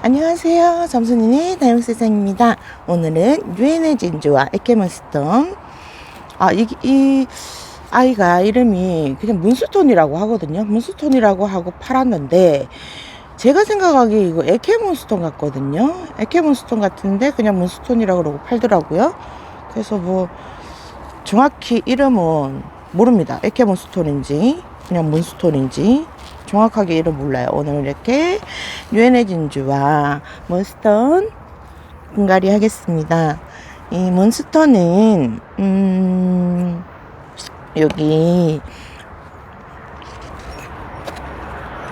안녕하세요. 점순이네 다육세상입니다. 오늘은 유엔의 진주와 에케먼스톤. 아, 이, 이 아이가 이름이 그냥 문스톤이라고 하거든요. 문스톤이라고 하고 팔았는데, 제가 생각하기에 이거 에케몬스톤 같거든요. 에케몬스톤 같은데 그냥 문스톤이라고 그러고 팔더라고요. 그래서 뭐, 정확히 이름은 모릅니다. 에케몬스톤인지, 그냥 문스톤인지. 정확하게 이름 몰라요. 오늘 이렇게 유엔의 진주와 몬스톤 분갈이 하겠습니다. 이 몬스톤은 음 여기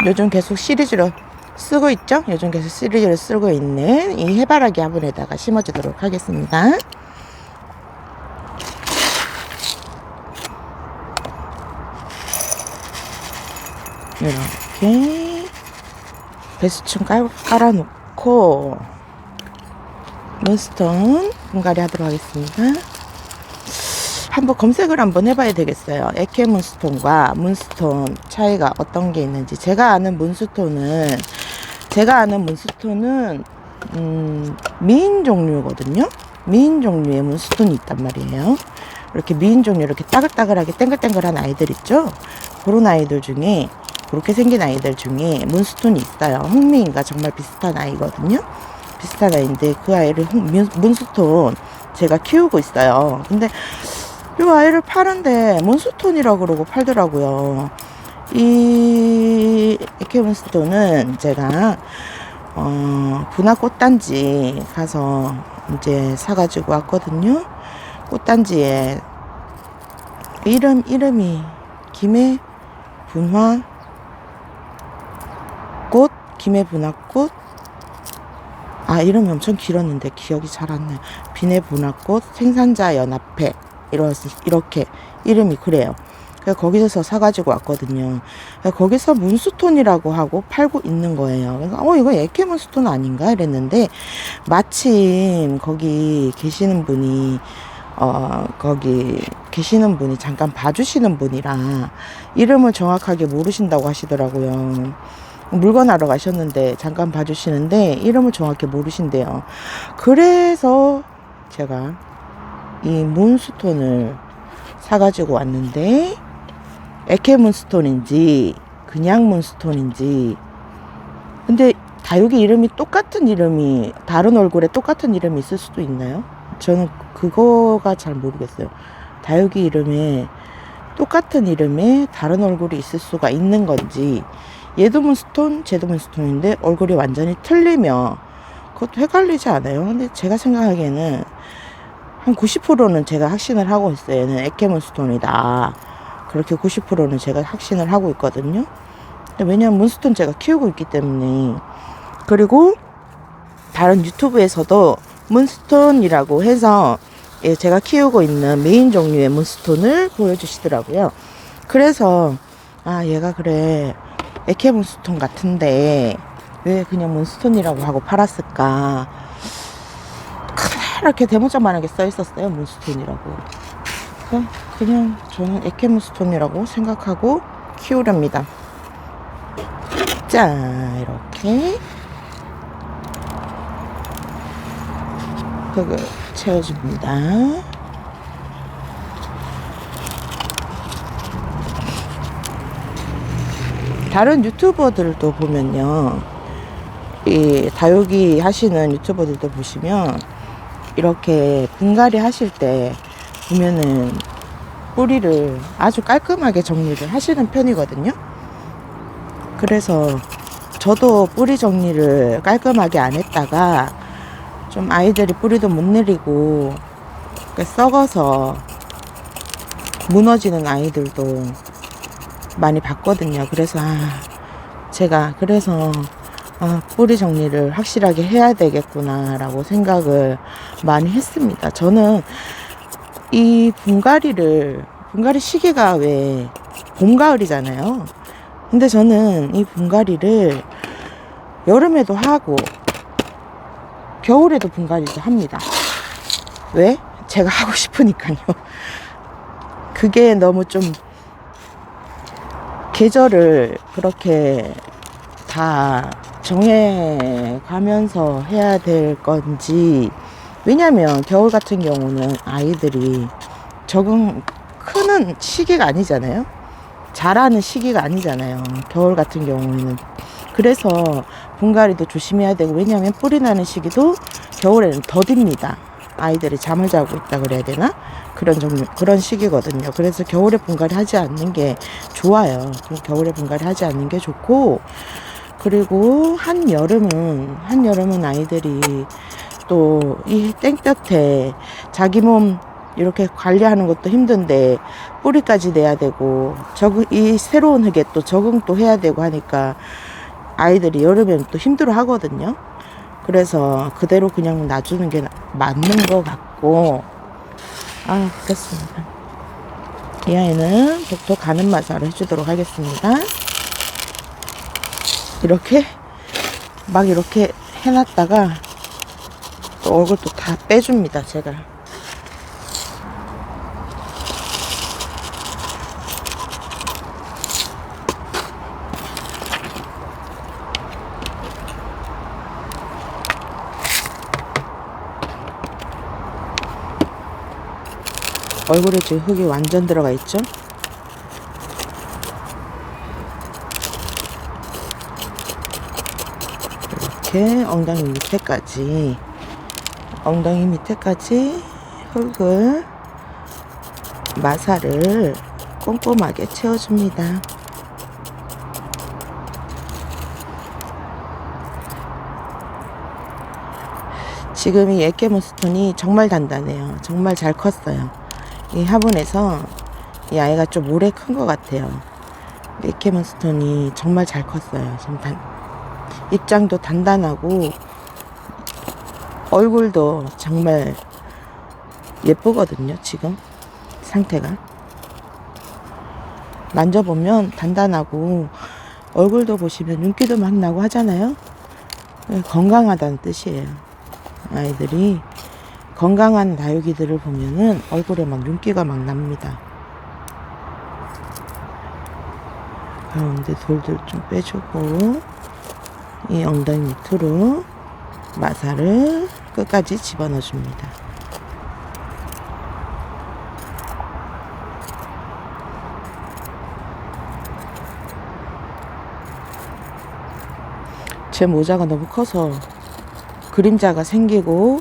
요즘 계속 시리즈로 쓰고 있죠? 요즘 계속 시리즈로 쓰고 있는 이 해바라기 화분에다가 심어주도록 하겠습니다. 이렇게 배수층 깔, 깔아놓고 몬스톤 분갈이 하도록 하겠습니다. 한번 검색을 한번 해봐야 되겠어요. 에케 문스톤과 문스톤 차이가 어떤 게 있는지. 제가 아는 문스톤은 제가 아는 문스톤은 음, 미인 종류거든요. 미인 종류의 문스톤이 있단 말이에요. 이렇게 미인 종류 이렇게 따글따글하게 땡글땡글한 아이들 있죠. 그런 아이들 중에 그렇게 생긴 아이들 중에 문스톤이 있어요. 흥미인가 정말 비슷한 아이거든요. 비슷한 아이인데 그 아이를 흥- 문- 문스톤 제가 키우고 있어요. 근데 이 아이를 파는데 문스톤이라고 그러고 팔더라고요. 이 에케문스톤은 제가 어, 분화 꽃단지 가서 이제 사가지고 왔거든요. 꽃단지에 이름 이름이 김해 분화 꽃 김해 분화꽃 아 이름이 엄청 길었는데 기억이 잘 안 나요. 비내 분화꽃 생산자 연합회 이러 이렇게 이름이 그래요. 그래서 거기서 사가지고 왔거든요. 거기서 문스톤이라고 하고 팔고 있는 거예요. 그래서 어 이거 에케 문스톤 아닌가 이랬는데 마침 거기 계시는 분이 어 거기 계시는 분이 잠깐 봐주시는 분이라 이름을 정확하게 모르신다고 하시더라고요. 물건 하러 가셨는데 잠깐 봐주시는데 이름을 정확히 모르신대요. 그래서 제가 이 문스톤을 사가지고 왔는데 에케 문스톤인지 그냥 문스톤인지 근데 다육이 이름이 똑같은 이름이 다른 얼굴에 똑같은 이름이 있을 수도 있나요? 저는 그거가 잘 모르겠어요. 다육이 이름에 똑같은 이름에 다른 얼굴이 있을 수가 있는 건지 얘도 문스톤, 쟤도 문스톤인데 얼굴이 완전히 틀리면 그것도 헷갈리지 않아요? 근데 제가 생각하기에는 한 90%는 제가 확신을 하고 있어요. 얘는 에케문스톤이다. 그렇게 90%는 제가 확신을 하고 있거든요. 왜냐면 문스톤 제가 키우고 있기 때문에 그리고 다른 유튜브에서도 문스톤이라고 해서 예, 제가 키우고 있는 메인 종류의 문스톤을 보여주시더라고요. 그래서 아 얘가 그래 에케 문스톤 같은데 왜 그냥 문스톤이라고 하고 팔았을까? 이렇게 대문짝만하게 써 있었어요 문스톤이라고. 그냥, 저는 에케 문스톤이라고 생각하고 키우렵니다. 자 이렇게 흙을 채워줍니다. 다른 유튜버들도 보면요. 이 다육이 하시는 유튜버들도 보시면 이렇게 분갈이 하실 때 보면은 뿌리를 아주 깔끔하게 정리를 하시는 편이거든요. 그래서 저도 뿌리 정리를 깔끔하게 안 했다가 좀 아이들이 뿌리도 못 내리고 썩어서 무너지는 아이들도 많이 봤거든요. 그래서 아, 제가 그래서 아, 뿌리 정리를 확실하게 해야 되겠구나라고 생각을 많이 했습니다. 저는 이 분갈이를 분갈이 시기가 왜 봄 가을이잖아요. 근데 저는 이 분갈이를 여름에도 하고 겨울에도 분갈이도 합니다. 왜? 제가 하고 싶으니까요. 그게 너무 좀 계절을 그렇게 다 정해 가면서 해야 될 건지 왜냐면 겨울 같은 경우는 아이들이 적응 크는 시기가 아니잖아요. 자라는 시기가 아니잖아요. 겨울 같은 경우에는 그래서 분갈이도 조심해야 되고 왜냐하면 뿌리 나는 시기도 겨울에는 더딥니다. 아이들이 잠을 자고 있다 그래야 되나 그런 종류 그런 시기거든요. 그래서 겨울에 분갈이 하지 않는 게 좋아요. 좀 겨울에 분갈이 하지 않는 게 좋고 그리고 한 여름은 한 여름은 아이들이 또 이 땡볕에 자기 몸 이렇게 관리하는 것도 힘든데 뿌리까지 내야 되고 적응 이 새로운 흙에 또 적응도 해야 되고 하니까 아이들이 여름엔 또 힘들어 하거든요. 그래서 그대로 그냥 놔주는 게 나- 맞는 것 같고 아 그렇습니다. 이 아이는 복도 가는 마사를 해주도록 하겠습니다. 이렇게 막 이렇게 해놨다가 또 얼굴도 다 빼줍니다 제가 얼굴에 지금 흙이 완전 들어가 있죠 이렇게 엉덩이 밑에까지 엉덩이 밑에까지 흙을 마사를 꼼꼼하게 채워줍니다. 지금 이 에케모스톤이 정말 단단해요. 정말 잘 컸어요. 이 화분에서 이 아이가 좀 오래 큰 것 같아요. 에케모스톤이 정말 잘 컸어요. 지금 단, 입장도 단단하고 얼굴도 정말 예쁘거든요 지금 상태가 만져보면 단단하고 얼굴도 보시면 윤기도 막 나고 하잖아요 네, 건강하다는 뜻이에요 아이들이 건강한 다육이들을 보면은 얼굴에 막 윤기가 막 납니다 가운데 돌들 좀 빼주고 이 엉덩이 밑으로 마사를 끝까지 집어넣어 줍니다. 제 모자가 너무 커서 그림자가 생기고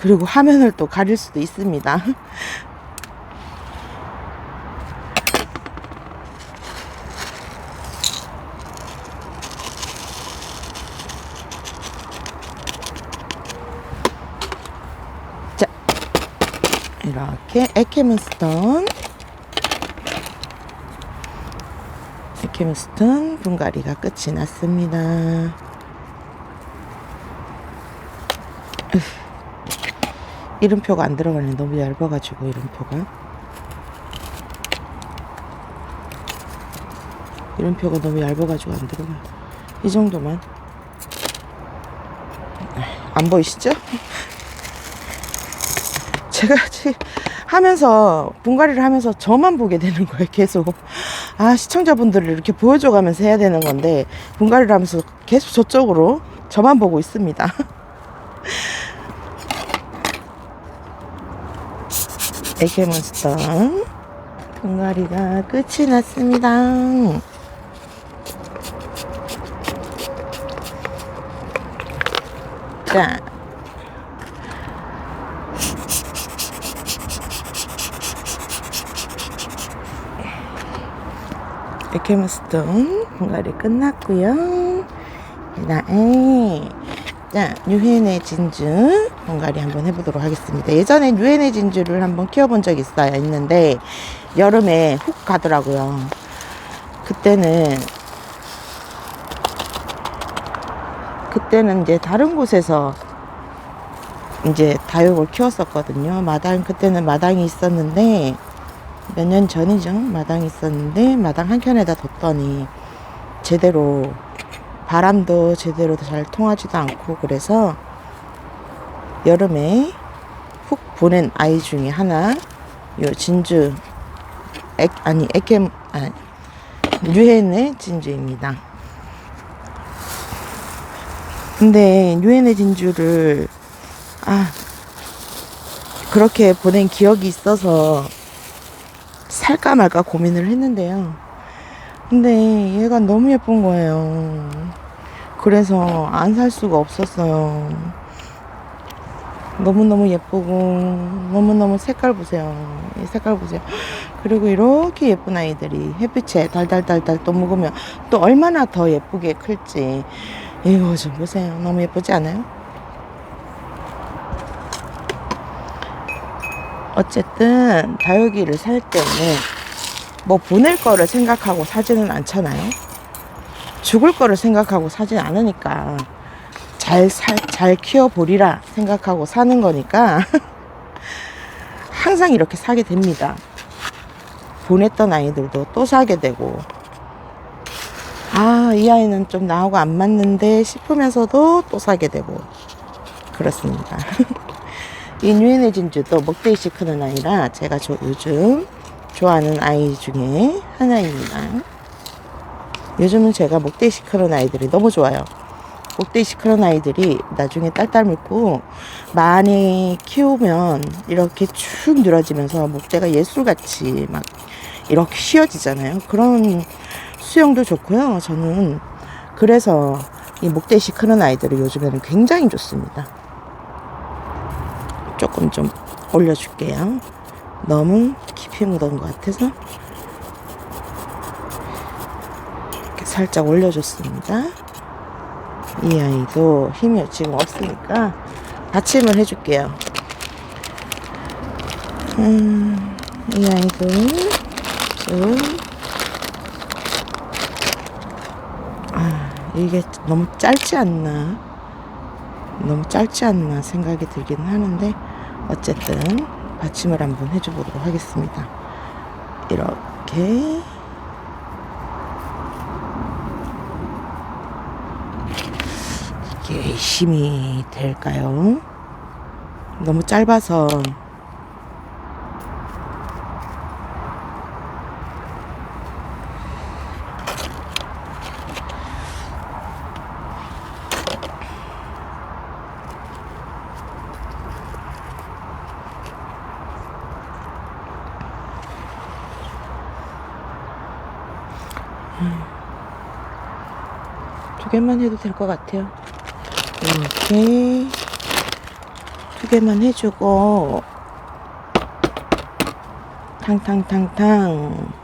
그리고 화면을 또 가릴 수도 있습니다. 자, 이렇게 에케문스톤 에케문스톤 분갈이가 끝이 났습니다. 으, 이름표가 안 들어가네. 너무 얇아가지고 이름표가. 이름표가 너무 얇아가지고 안 들어가. 이 정도만. 안 보이시죠? 제가 하면서 분갈이를 하면서 저만 보게 되는 거예요 계속 아 시청자분들을 이렇게 보여줘 가면서 해야 되는 건데 분갈이를 하면서 계속 저쪽으로 저만 보고 있습니다 에케몬스터 분갈이가 끝이 났습니다. 자. 에케무스톤 분갈이 끝났고요. 그다음에 자 유해네 진주 분갈이 한번 해보도록 하겠습니다. 예전에 유해네 진주를 한번 키워본 적이 있어요. 있는데 여름에 훅 가더라고요. 그때는 그때는 이제 다른 곳에서 이제 다육을 키웠었거든요. 마당 그때는 마당이 있었는데 몇 년 전이죠. 마당이 있었는데 마당 한 켠에다 뒀더니 제대로 바람도 제대로 잘 통하지도 않고 그래서 여름에 훅 보낸 아이 중에 하나 요 진주 액 아니 액겜 아 유해네 진주입니다. 근데 유엔의 진주를 아 그렇게 보낸 기억이 있어서 살까 말까 고민을 했는데요. 근데 얘가 너무 예쁜 거예요. 그래서 안 살 수가 없었어요. 너무너무 예쁘고 너무너무 색깔 보세요. 이 색깔 보세요. 그리고 이렇게 예쁜 아이들이 햇빛에 달달달달 또 묵으면 또 얼마나 더 예쁘게 클지 이거 좀 보세요. 너무 예쁘지 않아요? 어쨌든 다육이를 살 때는 뭐 보낼 거를 생각하고 사지는 않잖아요. 죽을 거를 생각하고 사진 않으니까 잘, 살, 잘 키워보리라 생각하고 사는 거니까 항상 이렇게 사게 됩니다. 보냈던 아이들도 또 사게 되고 아, 이 아이는 좀 나하고 안 맞는데 싶으면서도 또 사게 되고 그렇습니다. 이 뉴엔의 진주도 먹대이시 크는 아이라 제가 저 요즘 좋아하는 아이 중에 하나입니다. 요즘은 제가 목대이시 크는 아이들이 너무 좋아요. 목대이시 크는 아이들이 나중에 딸딸 물고 많이 키우면 이렇게 축 늘어지면서 목대가 예술같이 막 이렇게 휘어지잖아요. 그런 수영도 좋고요. 저는 그래서 이 목대이시 크는 아이들을 요즘에는 굉장히 좋습니다. 조금 좀 올려줄게요. 너무 깊이 묻은 것 같아서 이렇게 살짝 올려줬습니다. 이 아이도 힘이 지금 없으니까 받침을 해줄게요. 음, 이 아이도 좀 아, 이게 너무 짧지 않나? 너무 짧지 않나 생각이 들긴 하는데 어쨌든 받침을 한번 해줘보도록 하겠습니다. 이렇게 이게 힘이 될까요? 너무 짧아서 두 개만 해도 될 것 같아요. 이렇게 두 개만 해주고 탕탕탕탕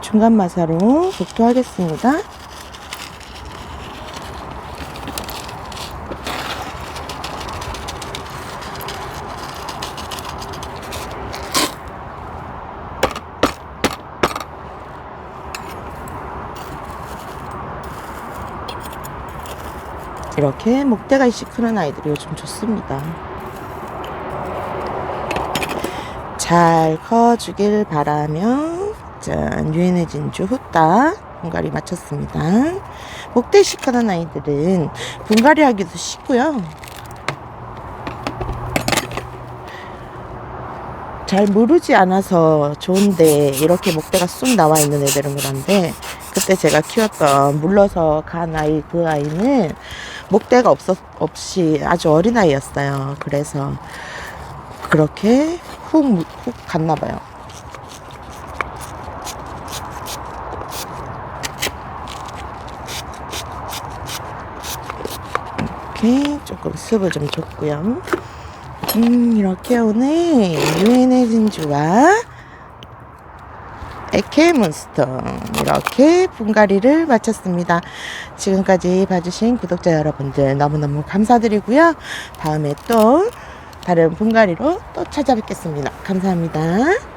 중간 마사로 복도하겠습니다. 이렇게 목대가 시크는 아이들이 요즘 좋습니다. 잘 커주길 바라며 짠 유엔의 진주 후딱 분갈이 마쳤습니다. 목대 시크는 아이들은 분갈이 하기도 쉽고요. 잘 무르지 않아서 좋은데 이렇게 목대가 쑥 나와 있는 애들은 그런데 그때 제가 키웠던 물러서 간 아이 그 아이는 목대가 없었 없이 아주 어린 아이였어요. 그래서 그렇게 훅 훅 갔나 봐요. 이렇게 조금 습을 좀 줬고요. 음, 이렇게 오늘 유엔의 진주와 에케 몬스터 이렇게 분갈이를 마쳤습니다. 지금까지 봐주신 구독자 여러분들 너무너무 감사드리고요. 다음에 또 다른 분갈이로 또 찾아뵙겠습니다. 감사합니다.